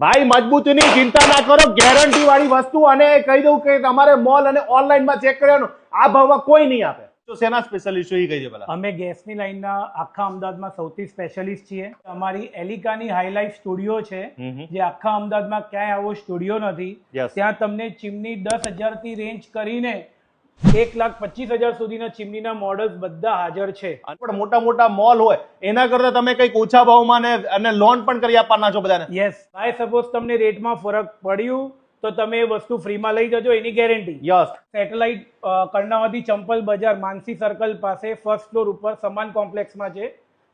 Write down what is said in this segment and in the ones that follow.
ભાઈ મજબૂતીની ચિંતા ના કરો. ગેરંટી વાળી વસ્તુ અને કહી દઉં કે તમારે મોલ અને ઓનલાઈનમાં ચેક કરવાનું. આ ભાવમાં કોઈ નહીં આપે. તો સેના સ્પેશિયાલિસ્ટ એ કહી દે પેલા. અમે ગેસની લાઈનના આખા અમદાવાદમાં સૌથી સ્પેશિયલિસ્ટ છીએ. અમારી એલિકાની હાઈલાઈફ સ્ટુડિયો છે. જે આખા અમદાવાદમાં ક્યાંય આવો સ્ટુડિયો નથી. ત્યાં તમને ચીમની દસ હજારથી રેન્જ કરીને એક લાખ પચીસ હજાર સુધીના ચીમનીના મોડલ્સ બધા હાજર છે. પણ મોટા મોટા મોલ હોય એના કરતા તમે કંઈક ઓછા ભાવમાં ને અને લોન પણ કરી આપવાના છો બધાને? યસ બાય સપોઝ તમને રેટમાં ફરક પડ્યું તો તમે એ વસ્તુ ફ્રીમાં લઈ જજો એની ગેરંટી યસ સેટેલાઇટ કર્ણાવતી ચંપલ બજાર માનસી સર્કલ પાસે ફર્સ્ટ ફ્લોર ઉપર સમાન કોમ્પ્લેક્સમાં છે.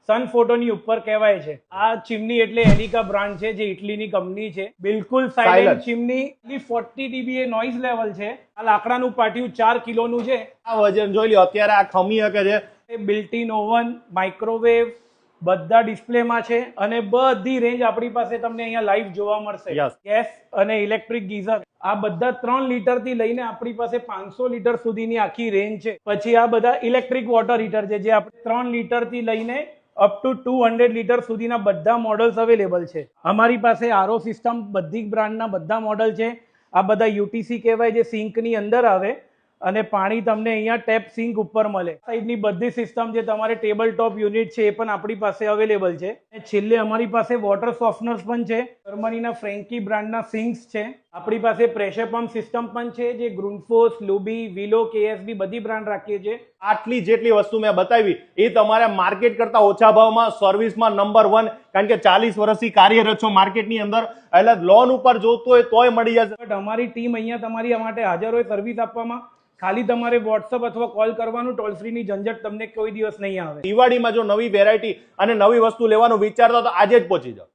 સન ફોટોની ઉપર કહેવાય છે. આ ચીમની એટલે એલિકા બ્રાન્ડ છે જે ઇટલીની કંપની છે. બિલકુલ. Silent chimney. ફોર્ટી ડીબી એ નોઇઝ લેવલ છે. આ લાકડાનું પાટિયું ચાર કિલોનું છે. આ વજન જોઈ લ્યો અત્યારે આ ખમી શકે છે. એ બિલ્ટ-ઇન ઓવન માઇક્રોવેવ બધા ડિસ્પ્લેમાં છે અને બધી રેન્જ આપણી પાસે તમને અહીંયા લાઈવ જોવા મળશે. ગેસ અને ઇલેક્ટ્રિક ગીઝર આ બધા ત્રણ લીટરથી લઈને આપણી પાસે પાંચસો લીટર સુધીની આખી રેન્જ છે. પછી આ બધા ઇલેક્ટ્રિક વોટર હીટર છે જે આપણે ત્રણ લીટરથી લઈને up to two hundred litre સુધીના બધા મોડલ્સ અવેલેબલ છે. અમારી પાસે આરો સિસ્ટમ બધી બ્રાન્ડના બધા મોડલ છે. આ બધા યુટીસી કહેવાય, જે સિંકની અંદર આવે. અને પાણી તમને અહીંયા ટેપ સિંક ઉપર મળે. સાઈડની બધી સિસ્ટમ જે તમારે ટેબલ ટોપ યુનિટ છે એ પણ આપણી પાસે અવેલેબલ છે. છેલ્લે અમારી પાસે વોટર સોફ્ટનર્સ પણ છે. જર્મનીના ફ્રેન્કી બ્રાન્ડના સિંક્સ છે. આપણી પાસે પ્રેશર પંપ સિસ્ટમ પણ છે, જે ગ્રુનફોસ લુબી વિલો કેએસબી બધી બ્રાન્ડ રાખીએ છીએ. આટલી જેટલી વસ્તુ મેં બતાવી, એ તમારે માર્કેટ કરતા ઓછા ભાવમાં સર્વિસમાં નંબર વન કારણ કે ચાલીસ વર્ષથી કાર્યરત છો માર્કેટની અંદર એટલે લોન ઉપર જોતું હોય તોય મળી જશે. બટ અમારી ટીમ અહીંયા તમારી માટે હાજર હોય સર્વિસ આપવામાં. ખાલી તમારે વોટ્સઅપ અથવા કોલ કરવાનું ટોલ ફ્રીની ઝંઝટ તમને કોઈ દિવસ નહીં આવે. દિવાળીમાં જો નવી વેરાયટી અને નવી વસ્તુ લેવાનું વિચારતા તો આજે જ પહોંચી જાઓ.